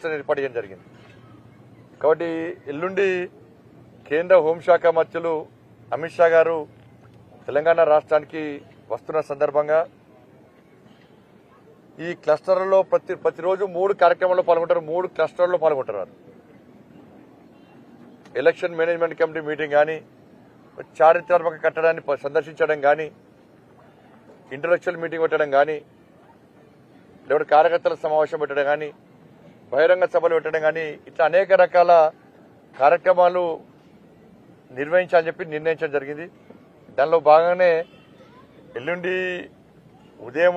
Cluster ఏర్పాటు చేయడం జరిగింది. కాబట్టి ఎల్లుండి కేంద్ర హోంశాఖ మంత్రులు అమిత్ షా గారు తెలంగాణ రాష్ట్రానికి వస్తున్న సందర్భంగా ఈ క్లస్టర్లలో ప్రతి ప్రతిరోజు మూడు కార్యక్రమాల్లో పాల్గొంటారు మూడు క్లస్టర్లో పాల్గొంటారు ఎలక్షన్ మేనేజ్మెంట్ కమిటీ మీటింగ్ కానీ చారిత్రాత్మక కట్టడాన్ని సందర్శించడం కానీ ఇంటలెక్చువల్ మీటింగ్ పెట్టడం కానీ లేకపోతే కార్యకర్తల సమావేశం పెట్టడం కానీ బహిరంగ సభలు పెట్టడం కానీ ఇట్లా అనేక రకాల కార్యక్రమాలు నిర్వహించాలని చెప్పి నిర్ణయించడం జరిగింది. దానిలో భాగంగానే ఎల్లుండి ఉదయం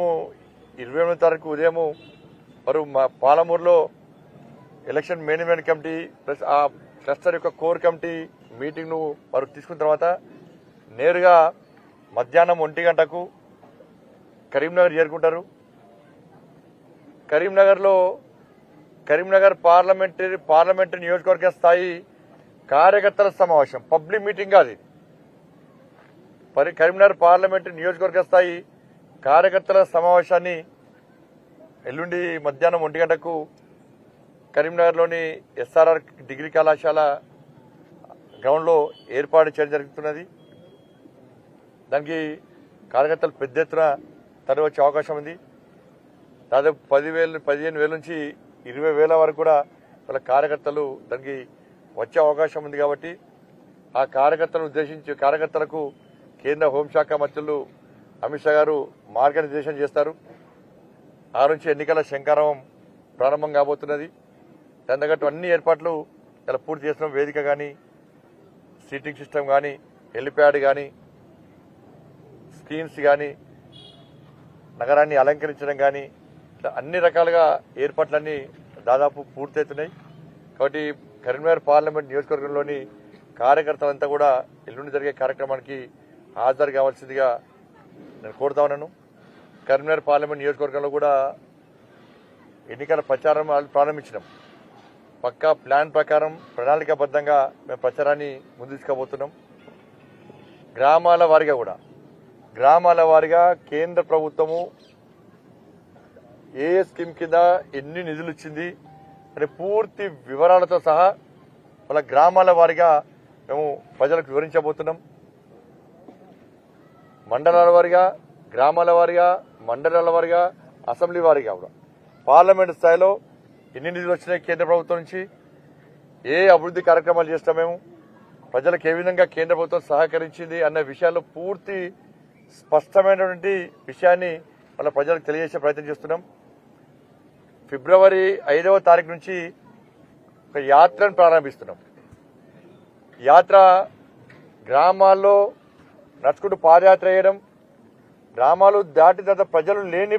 ఇరవై ఎనిమిది తారీఖు ఉదయం వారు మా పాలమూరులో ఎలక్షన్ మేనేజ్మెంట్ కమిటీ ప్లస్ ఆ క్లస్టర్ యొక్క కోర్ కమిటీ మీటింగ్ను వారు తీసుకున్న తర్వాత నేరుగా మధ్యాహ్నం ఒంటి గంటకు కరీంనగర్ చేరుకుంటారు. కరీంనగర్లో కరీంనగర్ పార్లమెంటరీ పార్లమెంటరీ నియోజకవర్గ స్థాయి కార్యకర్తల సమావేశం పబ్లిక్ మీటింగ్ కాదు పరి కరీంనగర్ పార్లమెంటరీ నియోజకవర్గ స్థాయి కార్యకర్తల సమావేశాన్ని ఎల్లుండి మధ్యాహ్నం ఒంటి గంటకు కరీంనగర్లోని ఎస్ఆర్ఆర్ డిగ్రీ కళాశాల గ్రౌండ్లో ఏర్పాటు చేయడం జరుగుతున్నది. దానికి కార్యకర్తలు పెద్ద ఎత్తున తరలి వచ్చే అవకాశం ఉంది. దాదాపు పదివేలు పదిహేను వేల నుంచి ఇరవై వేల వరకు కూడా వాళ్ళ కార్యకర్తలు దానికి వచ్చే అవకాశం ఉంది కాబట్టి ఆ కార్యకర్తలను ఉద్దేశించి కార్యకర్తలకు కేంద్ర హోంశాఖ మంత్రులు అమిత్ షా గారు మార్గనిర్దేశం చేస్తారు. ఆ నుంచి ఎన్నికల శంకారవం ప్రారంభం కాబోతున్నది. దాని తగ్గట్టు అన్ని ఏర్పాట్లు ఇలా పూర్తి చేసిన వేదిక కానీ సీటింగ్ సిస్టమ్ కానీ హెలిప్యాడ్ కానీ స్క్రీన్స్ కానీ నగరాన్ని అలంకరించడం కానీ అన్ని రకాలుగా ఏర్పాట్లన్నీ దాదాపు పూర్తవుతున్నాయి. కాబట్టి కరీంనగర్ పార్లమెంట్ నియోజకవర్గంలోని కార్యకర్తలంతా కూడా ఎల్లుండి జరిగే కార్యక్రమానికి హాజరు కావాల్సిందిగా నేను కోరుతా ఉన్నాను. కరీంనగర్ పార్లమెంట్ నియోజకవర్గంలో కూడా ఎన్నికల ప్రచారం ప్రారంభించినాం. పక్కా ప్లాన్ ప్రకారం ప్రణాళికాబద్ధంగా మేము ప్రచారాన్ని ముందు గ్రామాల వారిగా కూడా. గ్రామాల వారిగా కేంద్ర ప్రభుత్వము ఏ స్కీమ్ కింద ఎన్ని నిధులు ఇచ్చింది అనే పూర్తి వివరాలతో సహా వాళ్ళ గ్రామాల వారిగా మేము ప్రజలకు వివరించబోతున్నాం. మండలాల వారిగా గ్రామాల వారిగా మండలాల వారిగా అసెంబ్లీ వారిగా కూడా. పార్లమెంట్ స్థాయిలో ఎన్ని నిధులు వచ్చినాయి కేంద్ర ప్రభుత్వం నుంచి ఏ అభివృద్ధి కార్యక్రమాలు చేస్తాం మేము ప్రజలకు ఏ విధంగా కేంద్ర ప్రభుత్వం సహకరించింది అన్న విషయాల్లో పూర్తి స్పష్టమైనటువంటి విషయాన్ని వాళ్ళ ప్రజలకు తెలియజేసే ప్రయత్నం చేస్తున్నాం. ఫిబ్రవరి ఐదవ తారీఖు నుంచి ఒక యాత్రను ప్రారంభిస్తున్నాం. యాత్ర గ్రామాల్లో నడుచుకుంటూ పాదయాత్ర వేయడం గ్రామాలు దాటి తర్వాత ప్రజలు లేని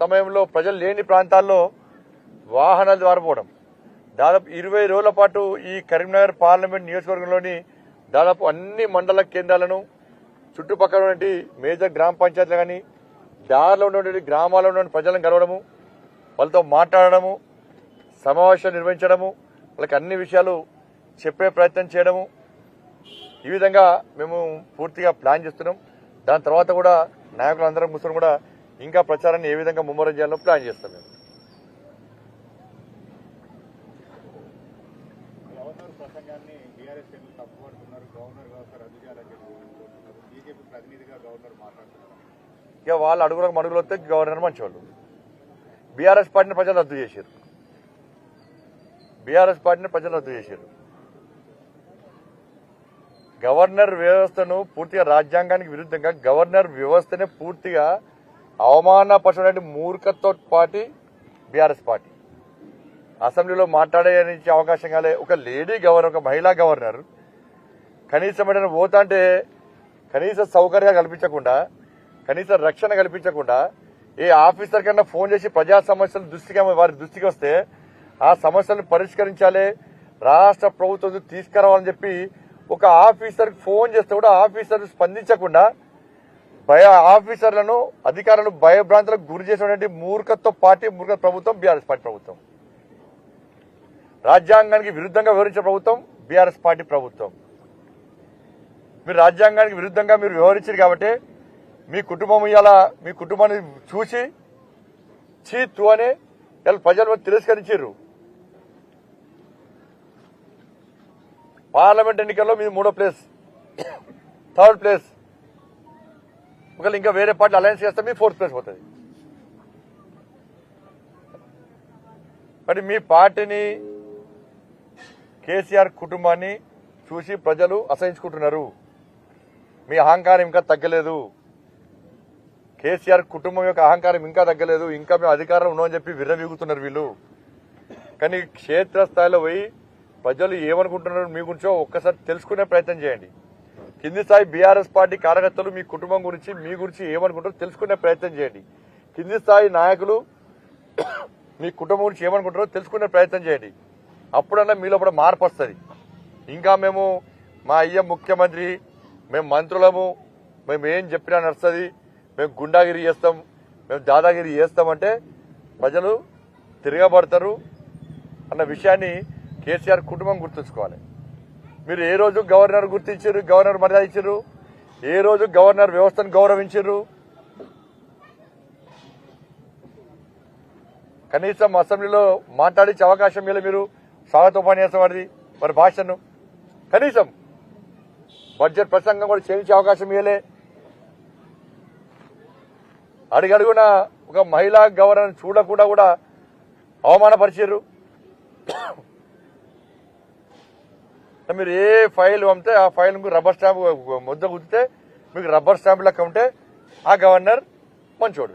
సమయంలో ప్రజలు లేని ప్రాంతాల్లో వాహనాల ద్వారా పోవడం. దాదాపు ఇరవై రోజుల పాటు ఈ కరీంనగర్ పార్లమెంట్ నియోజకవర్గంలోని దాదాపు అన్ని మండల కేంద్రాలను చుట్టుపక్కల ఉన్నటువంటి మేజర్ గ్రామ పంచాయతీలు కానీ దారిలో ఉన్నటువంటి గ్రామాల్లో ఉన్న ప్రజలను కలవడము వాళ్ళతో మాట్లాడడము సమావేశం నిర్వహించడము వాళ్ళకి అన్ని విషయాలు చెప్పే ప్రయత్నం చేయడము. ఈ విధంగా మేము పూర్తిగా ప్లాన్ చేస్తున్నాం. దాని తర్వాత కూడా నాయకులందరం కూర్చొని కూడా ఇంకా ప్రచారాన్ని ఏ విధంగా ముమ్మరం చేయాలో ప్లాన్ చేస్తాం మేము. ఇక వాళ్ళు అడుగులకు మడుగులు వస్తే గవర్నర్ మంచివాళ్ళు బీఆర్ఎస్ పార్టీని ప్రజలు రద్దు చేశారు. బీఆర్ఎస్ పార్టీని ప్రజలు రద్దు చేశారు. గవర్నర్ వ్యవస్థను పూర్తిగా రాజ్యాంగానికి విరుద్ధంగా గవర్నర్ వ్యవస్థనే పూర్తిగా అవమానపరచడానికి మూర్ఖతో పార్టీ బీఆర్ఎస్ పార్టీ. అసెంబ్లీలో మాట్లాడేందుకు అవకాశం కాలే ఒక లేడీ గవర్నర్ ఒక మహిళా గవర్నర్. కనీసం ఏదైనా పోతా అంటే కనీస సౌకర్యాలు కల్పించకుండా కనీస రక్షణ కల్పించకుండా ఈ ఆఫీసర్ కన్నా ఫోన్ చేసి ప్రజా సమస్యలు దృష్టిగా వారి దృష్టికి వస్తే ఆ సమస్యలను పరిష్కరించాలి రాష్ట్ర ప్రభుత్వం తీసుకురావాలని చెప్పి ఒక ఆఫీసర్ ఫోన్ చేస్తే కూడా ఆఫీసర్ స్పందించకుండా భయ ఆఫీసర్లను అధికారులను భయభ్రాంతులకు గురి చేసినటువంటి మూర్ఖత్వ పార్టీ మూర్ఖ ప్రభుత్వం బీఆర్ఎస్ పార్టీ ప్రభుత్వం. రాజ్యాంగానికి విరుద్ధంగా వివరించే ప్రభుత్వం బీఆర్ఎస్ పార్టీ ప్రభుత్వం. మీరు రాజ్యాంగానికి విరుద్ధంగా మీరు వ్యవహరించారు కాబట్టి మీ కుటుంబం ఇలా మీ కుటుంబాన్ని చూసి చీత్తు అని ఇలా ప్రజలు తిరస్కరించారు పార్లమెంట్ ఎన్నికల్లో మీ మూడో ప్లేస్ థర్డ్ ప్లేస్. ఒకవేళ ఇంకా వేరే పార్టీ అలయన్స్ చేస్తే మీ ఫోర్త్ ప్లేస్ పోతుంది. మరి మీ పార్టీని కేసీఆర్ కుటుంబాన్ని చూసి ప్రజలు అసహించుకుంటున్నారు. మీ అహంకారం ఇంకా తగ్గలేదు. కేసీఆర్ కుటుంబం యొక్క అహంకారం ఇంకా తగ్గలేదు ఇంకా మేము అధికారం ఉన్నామని చెప్పి విర్రవీగుతున్నారు వీళ్ళు. కానీ క్షేత్రస్థాయిలో పోయి ప్రజలు ఏమనుకుంటున్నారు మీ గురించో ఒక్కసారి తెలుసుకునే ప్రయత్నం చేయండి. కింది స్థాయి బీఆర్ఎస్ పార్టీ కార్యకర్తలు మీ కుటుంబం గురించి మీ గురించి ఏమనుకుంటారో తెలుసుకునే ప్రయత్నం చేయండి. కింది స్థాయి నాయకులు మీ కుటుంబం గురించి ఏమనుకుంటారో తెలుసుకునే ప్రయత్నం చేయండి. అప్పుడన్నా మీలో కూడా మార్పు వస్తుంది. ఇంకా మేము మా అయ్య ముఖ్యమంత్రి మేము మంత్రులము మేము ఏం చెప్పినా నడుస్తుంది. మేము గుండాగిరి చేస్తాం మేము దాదాగిరి చేస్తామంటే ప్రజలు తిరగబడతారు అన్న విషయాన్ని కేసీఆర్ కుటుంబం గుర్తుంచుకోవాలి. మీరు ఏ రోజు గవర్నర్ గుర్తించారు గవర్నర్ మర్యాద ఇచ్చారు ఏ రోజు గవర్నర్ వ్యవస్థను గౌరవించారు? కనీసం అసెంబ్లీలో మాట్లాడించే అవకాశం ఇవ్వలే మీరు స్వాగత ఉపన్యాసం వాడిది మరి భాషను. కనీసం బడ్జెట్ ప్రసంగం కూడా చేయించే అవకాశం ఇవ్వలే. అడుగడుగున ఒక మహిళా గవర్నర్ చూడకుండా కూడా అవమానపరిచారు. మీరు ఏ ఫైల్ పంపితే ఆ ఫైల్ మీకు రబ్బర్ స్టాంప్ ముద్ద కుదితే మీకు రబ్బర్ స్టాంప్ లెక్క ఉంటే ఆ గవర్నర్ మంచోడు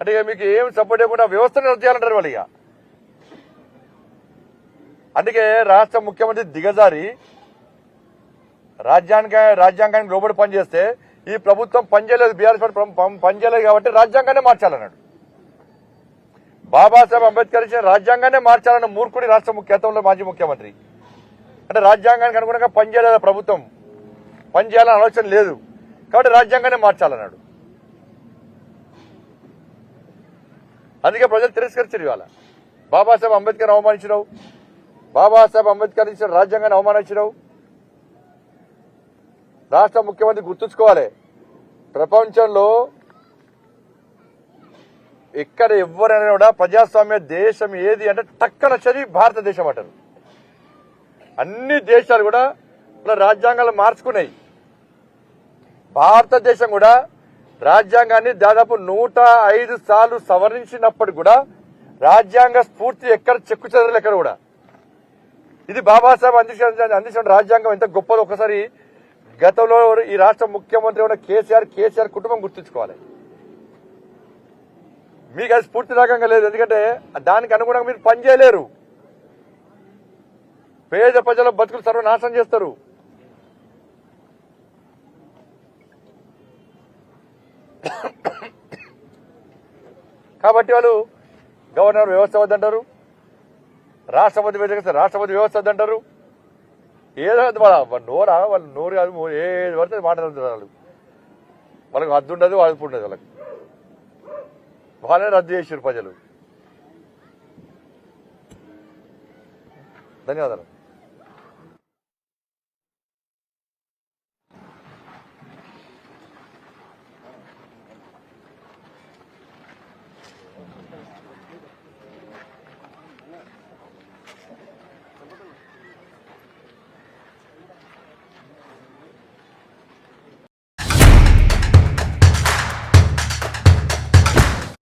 అంటే మీకు ఏం సపోర్ట్ ఇవ్వకుండా వ్యవస్థను రద్దు చేయాలంటారు వాళ్ళు ఇక. అందుకే రాష్ట్ర ముఖ్యమంత్రి దిగజారి రాజ్యాంగ రాజ్యాంగానికి లోబడి పనిచేస్తే ఈ ప్రభుత్వం పనిచేయలేదు బీఆర్ఎస్ పార్టీ పనిచేయలేదు కాబట్టి రాజ్యాంగాన్ని మార్చాలన్నాడు. బాబాసాహెబ్ అంబేద్కర్ ఇచ్చిన రాజ్యాంగాన్ని మార్చాలన్న మూర్ఖుడి రాష్ట్ర ముఖ్యతంలో మాజీ ముఖ్యమంత్రి. అంటే రాజ్యాంగానికి అనుగుణంగా పనిచేయలేదు ప్రభుత్వం. పనిచేయాలని ఆలోచన లేదు. కాబట్టి రాజ్యాంగాన్ని మార్చాలన్నాడు. అందుకే ప్రజలు తిరస్కరించారు ఇవాళ. బాబాసాహెబ్ అంబేద్కర్ అవమానించినావు. బాబాసాహెబ్ అంబేద్కర్ ఇచ్చిన రాజ్యాంగాన్ని అవమానించినావు. రాష్ట్ర ముఖ్యమంత్రి గుర్తుంచుకోవాలి. ప్రపంచంలో ఎక్కడ ఎవరైనా కూడా ప్రజాస్వామ్య దేశం ఏది అంటే టక్కన చదివి భారతదేశం అంటారు. అన్ని దేశాలు కూడా ఇలా రాజ్యాంగాలు మార్చుకున్నాయి. భారతదేశం కూడా రాజ్యాంగాన్ని దాదాపు నూట ఐదు సార్లు సవరించినప్పటికి కూడా రాజ్యాంగ స్ఫూర్తి ఎక్కడ చెక్కు చెదరలు ఎక్కడ కూడా. ఇది బాబాసాహెబ్ అందించిన అందించిన రాజ్యాంగం ఎంత గొప్పదో ఒకసారి గతంలో ఈ రాష్ట్ర ముఖ్యమంత్రి ఉన్న కేసీఆర్ కేసీఆర్ కుటుంబం గుర్తుంచుకోవాలి. మీకు అది స్ఫూర్తి రకంగా లేదు. ఎందుకంటే దానికి అనుగుణంగా మీరు పనిచేయలేరు పేద ప్రజల బతుకులు సర్వనాశనం చేస్తారు. కాబట్టి వాళ్ళు గవర్నర్ వ్యవస్థ వద్దంటారు. రాష్ట్రపతి వ్యతిరేకిస్తే రాష్ట్రపతి వ్యవస్థ వద్దంటారు. ఏదో వాళ్ళ వాళ్ళ నోరా వాళ్ళ నోరు కాదు ఏది పడితే అది వాళ్ళకి వాళ్ళు వాళ్ళకి. హద్దు ఉండదు అదుపు ఉండదు వాళ్ళకి. వాళ్ళే రద్దు చేసారు ప్రజలు. ధన్యవాదాలు.